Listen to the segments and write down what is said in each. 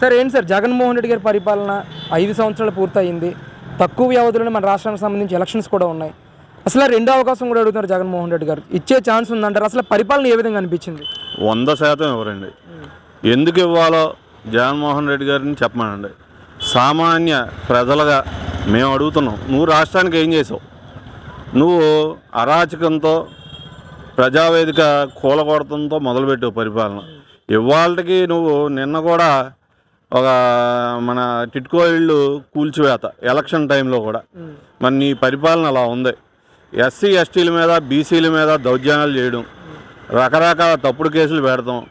Sir ఏంటి sir? Jaganmohan Reddy గారి పరిపాలన ఐదు సంవత్సరాలు పూర్తయింది. తక్కువ వ్యవధిలోనే మన రాష్ట్రానికి సంబంధించి ఎలక్షన్స్ కూడా ఉన్నాయి. అసలు రెండో అవకాశం కూడా అడుగుతున్నారు జగన్మోహన్ రెడ్డి గారు. ఇచ్చే ఛాన్స్ ఉందంటారు. అసలు పరిపాలన ఏ విధంగా అనిపించింది? వంద శాతం ఇవ్వరండి ఎందుకు ఇవ్వాలో జగన్మోహన్ రెడ్డి గారిని చెప్పమనండి సామాన్య ప్రజలుగా మేము అడుగుతున్నాం. నువ్వు రాష్ట్రానికి ఏం చేసావు? నువ్వు అరాచకంతో ప్రజావేదిక కూలగొడతంతో మొదలుపెట్టావు పరిపాలన. ఇవాళకి నువ్వు నిన్న కూడా ఒక మన టిట్కో ఇళ్ళు కూల్చివేత ఎలక్షన్ టైంలో కూడా. మరి నీ పరిపాలన అలా ఉంది. ఎస్సీ ఎస్టీల మీద బీసీల మీద దౌర్జన్యాలు చేయడం. రకరకాల తప్పుడు కేసులు పెడతాం.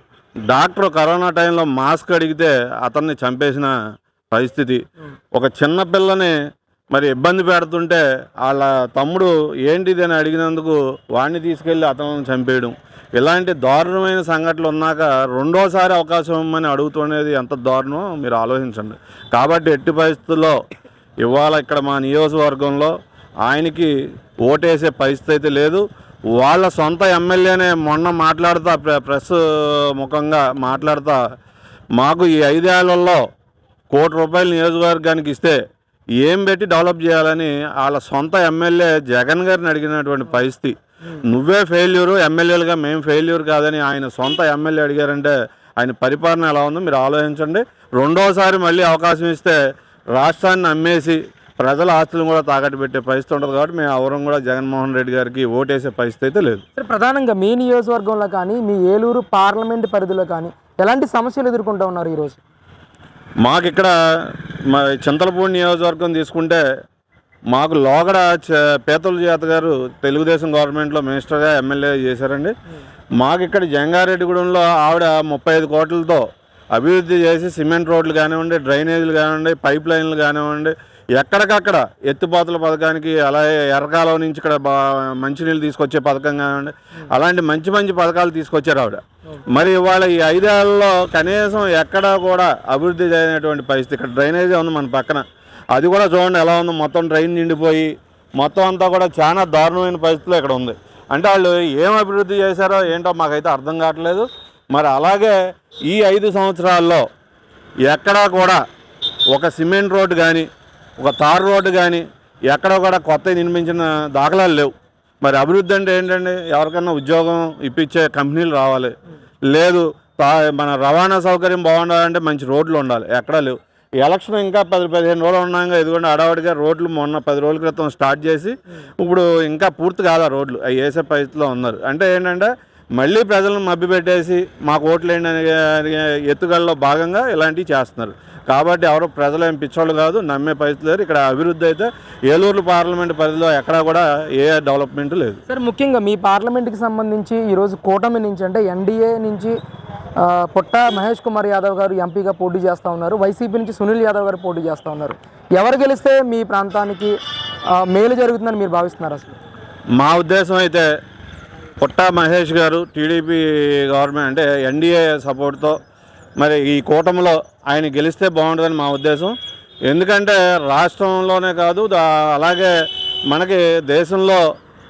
డాక్టర్ కరోనా టైంలో మాస్క్ అడిగితే అతన్ని చంపేసిన పరిస్థితి. ఒక చిన్న పిల్లని మరి ఇబ్బంది పెడుతుంటే వాళ్ళ తమ్ముడు ఏంటిది అని అడిగినందుకు వాడిని తీసుకెళ్ళి అతను చంపేయడం. ఇలాంటి దారుణమైన సంఘటనలు ఉన్నాక రెండోసారి అవకాశం ఇవ్వమని అడుగుతున్నది ఎంత దారుణమో మీరు ఆలోచించండి. కాబట్టి ఎట్టి పరిస్థితుల్లో ఇవాళ ఇక్కడ మా నియోజకవర్గంలో ఆయనకి ఓటేసే పరిస్థితి అయితే లేదు. వాళ్ళ సొంత ఎమ్మెల్యేనే మొన్న మాట్లాడుతా ప్రెస్ ముఖంగా మాట్లాడుతా మాకు ఈ ఐదేళ్ళలో కోటి రూపాయలు నియోజకవర్గానికి ఇస్తే ఏం పెట్టి డెవలప్ చేయాలని వాళ్ళ సొంత ఎమ్మెల్యే జగన్ గారిని అడిగినటువంటి పరిస్థితి. నువ్వే ఫెయిల్యూరు ఎమ్మెల్యేలుగా మేము ఫెయిల్యూర్ కాదని ఆయన సొంత ఎమ్మెల్యే అడిగారంటే ఆయన పరిపాలన ఎలా ఉందో మీరు ఆలోచించండి. రెండోసారి మళ్ళీ అవకాశం ఇస్తే రాష్ట్రాన్ని అమ్మేసి ప్రజల ఆస్తులను కూడా తాకట్టు పెట్టే పరిస్థితి ఉంటుంది కాబట్టి మేము ఎవరం కూడా జగన్మోహన్ రెడ్డి గారికి ఓటేసే పరిస్థితి అయితే లేదు. సార్ ప్రధానంగా మీ నియోజకవర్గంలో కానీ మీ ఏలూరు పార్లమెంట్ పరిధిలో కానీ ఎలాంటి సమస్యలు ఎదుర్కొంటూ ఉన్నారు ఈరోజు? మాకు ఇక్కడ మా చింతలపూడి నియోజకవర్గం తీసుకుంటే మాకు లోగడ చ- పేతల చేత గారు తెలుగుదేశం గవర్నమెంట్లో మినిస్టర్గా ఎమ్మెల్యే చేశారండి. మాకు ఇక్కడ జంగారెడ్డిగూడెంలో ఆవిడ ముప్పై ఐదు కోట్లతో అభివృద్ధి చేసి సిమెంట్ రోడ్లు కానివ్వండి డ్రైనేజీలు కానివ్వండి పైప్ లైన్లు కానివ్వండి ఎక్కడికక్కడ ఎత్తిపోతల పథకానికి అలాగే ఎర్రకాలం నుంచి ఇక్కడ మంచినీళ్ళు తీసుకొచ్చే పథకం కానివ్వండి అలాంటి మంచి మంచి పథకాలు తీసుకొచ్చారు ఆవిడ. మరి ఇవాళ ఈ ఐదేళ్ళలో కనీసం ఎక్కడా కూడా అభివృద్ధి చేయనటువంటి పరిస్థితి ఇక్కడ డ్రైనేజీ ఉంది మన పక్కన. అది కూడా చూడండి ఎలా ఉంది. మొత్తం ట్రైన్ నిండిపోయి మొత్తం అంతా కూడా చాలా దారుణమైన పరిస్థితులు ఇక్కడ ఉంది. అంటే వాళ్ళు ఏం అభివృద్ధి చేశారో ఏంటో మాకైతే అర్థం కావట్లేదు. మరి అలాగే ఈ ఐదు సంవత్సరాల్లో ఎక్కడా కూడా ఒక సిమెంట్ రోడ్డు కానీ ఒక తారు రోడ్డు కానీ ఎక్కడ కూడా కొత్త నిర్మించిన దాఖలాలు లేవు. మరి అభివృద్ధి అంటే ఏంటండి? ఎవరికన్నా ఉద్యోగం ఇప్పించే కంపెనీలు రావాలి. లేదు మన రవాణా సౌకర్యం బాగుండాలంటే మంచి రోడ్లు ఉండాలి. ఎక్కడా లేవు. ఎలక్షన్ ఇంకా పది పదిహేను రోజులు ఉన్నాక ఇదిగోండి అడవాడిగా రోడ్లు మొన్న పది రోజుల క్రితం స్టార్ట్ చేసి ఇప్పుడు ఇంకా పూర్తి కాదా రోడ్లు. అవి వేసే పరిస్థితిలో ఉన్నారు. అంటే ఏంటంటే మళ్ళీ ప్రజలను మభ్యపెట్టేసి మాకు ఓట్లేండి అనే ఎత్తుగడలో భాగంగా ఇలాంటివి చేస్తున్నారు. కాబట్టి ఎవరు ప్రజలు ఏం పిచ్చోళ్ళు కాదు నమ్మే పరిస్థితి లేదు. ఇక్కడ అభివృద్ధి అయితే ఏలూరు పార్లమెంట్ పరిధిలో ఎక్కడా కూడా ఏ డెవలప్మెంట్ లేదు. సార్ ముఖ్యంగా మీ పార్లమెంట్కి సంబంధించి ఈరోజు కూటమి నుంచి అంటే ఎన్డీఏ నుంచి పుట్ట మహేష్ కుమార్ యాదవ్ గారు ఎంపీగా పోటీ చేస్తూ ఉన్నారు. వైసీపీ నుంచి సునీల్ యాదవ్ గారు పోటీ చేస్తూ ఉన్నారు. ఎవరు గెలిస్తే మీ ప్రాంతానికి మేలు జరుగుతుందని మీరు భావిస్తున్నారు అసలు? మా ఉద్దేశం అయితే పుట్ట మహేష్ గారు టీడీపీ గవర్నమెంట్ అంటే ఎన్డీఏ సపోర్ట్తో మరి ఈ కూటమిలో ఆయన గెలిస్తే బాగుంటుందని మా ఉద్దేశం. ఎందుకంటే రాష్ట్రంలోనే కాదు అలాగే మనకి దేశంలో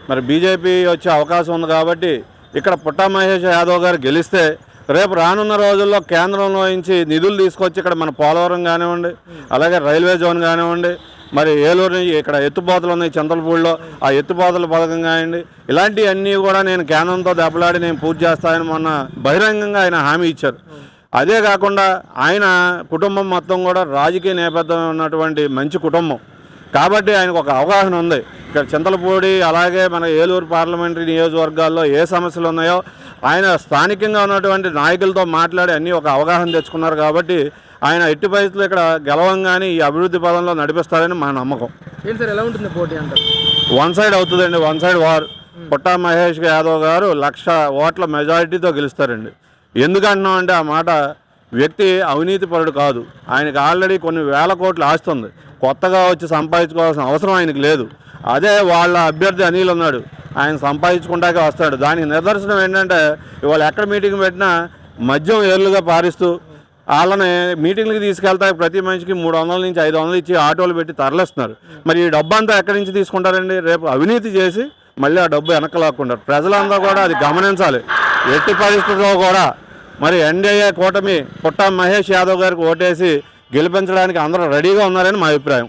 మరి బీజేపీ వచ్చే అవకాశం ఉంది కాబట్టి ఇక్కడ పుట్ట మహేష్ యాదవ్ గారు గెలిస్తే రేపు రానున్న రోజుల్లో కేంద్రంలో నుంచి నిధులు తీసుకొచ్చి ఇక్కడ మన పోలవరం కానివ్వండి అలాగే రైల్వే జోన్ కానివ్వండి మరి ఏలూరు నుంచి ఇక్కడ ఎత్తుపోతలు ఉన్నాయి చంద్రపూడిలో ఆ ఎత్తుపోతల పథకం కానివ్వండి ఇలాంటివన్నీ కూడా నేను కేంద్రంతో దెబ్బలాడి నేను పూర్తి చేస్తానని మొన్న బహిరంగంగా ఆయన హామీ ఇచ్చారు. అదే కాకుండా ఆయన కుటుంబం మొత్తం కూడా రాజకీయ నేపథ్యం ఉన్నటువంటి మంచి కుటుంబం. కాబట్టి ఆయనకు ఒక అవగాహన ఉంది. ఇక్కడ చింతలపూడి అలాగే మన ఏలూరు పార్లమెంటరీ నియోజకవర్గాల్లో ఏ సమస్యలు ఉన్నాయో ఆయన స్థానికంగా ఉన్నటువంటి నాయకులతో మాట్లాడి అన్నీ ఒక అవగాహన తెచ్చుకున్నారు కాబట్టి ఆయన ఎట్టి పరిస్థితుల్లో ఇక్కడ గెలవంగానే ఈ అభివృద్ధి పదంలో నడిపిస్తారని మా నమ్మకం. ఏంటి సార్ ఎలా ఉంటుంది పోటీ అంటారు వన్ సైడ్ అవుతుందండి one side war. Putta Mahesh Yadav garu లక్ష ఓట్ల మెజారిటీతో గెలుస్తారండి. ఎందుకు అంటున్నాం అంటే ఆ మాట వ్యక్తి అవినీతి పరుడు కాదు. ఆయనకి ఆల్రెడీ కొన్ని వేల కోట్లు ఆస్తుంది. కొత్తగా వచ్చి సంపాదించుకోవాల్సిన అవసరం ఆయనకి లేదు. అదే వాళ్ళ అభ్యర్థి అనిల్ ఉన్నాడు ఆయన సంపాదించుకుంటాకే వస్తాడు. దానికి నిదర్శనం ఏంటంటే ఇవాళ ఎక్కడ మీటింగ్ పెట్టినా మద్యం ఏర్లుగా పారిస్తూ వాళ్ళని మీటింగ్లకి తీసుకెళ్తా ప్రతి మనిషికి మూడు వందల నుంచి ఐదు వందలు ఇచ్చి ఆటోలు పెట్టి తరలిస్తున్నారు. మరి ఈ డబ్బు అంతా ఎక్కడి నుంచి తీసుకుంటారండి? రేపు అవినీతి చేసి మళ్ళీ ఆ డబ్బు వెనక్కి లాక్కుంటారు. ప్రజలందరూ కూడా అది గమనించాలి. ఎట్టి పరిస్థితుల్లో కూడా మరి ఎన్డీఏ కూటమి పుట్ట మహేష్ యాదవ్ గారికి ఓటేసి గెలిపించడానికి అందరూ రెడీగా ఉన్నారని మా అభిప్రాయం.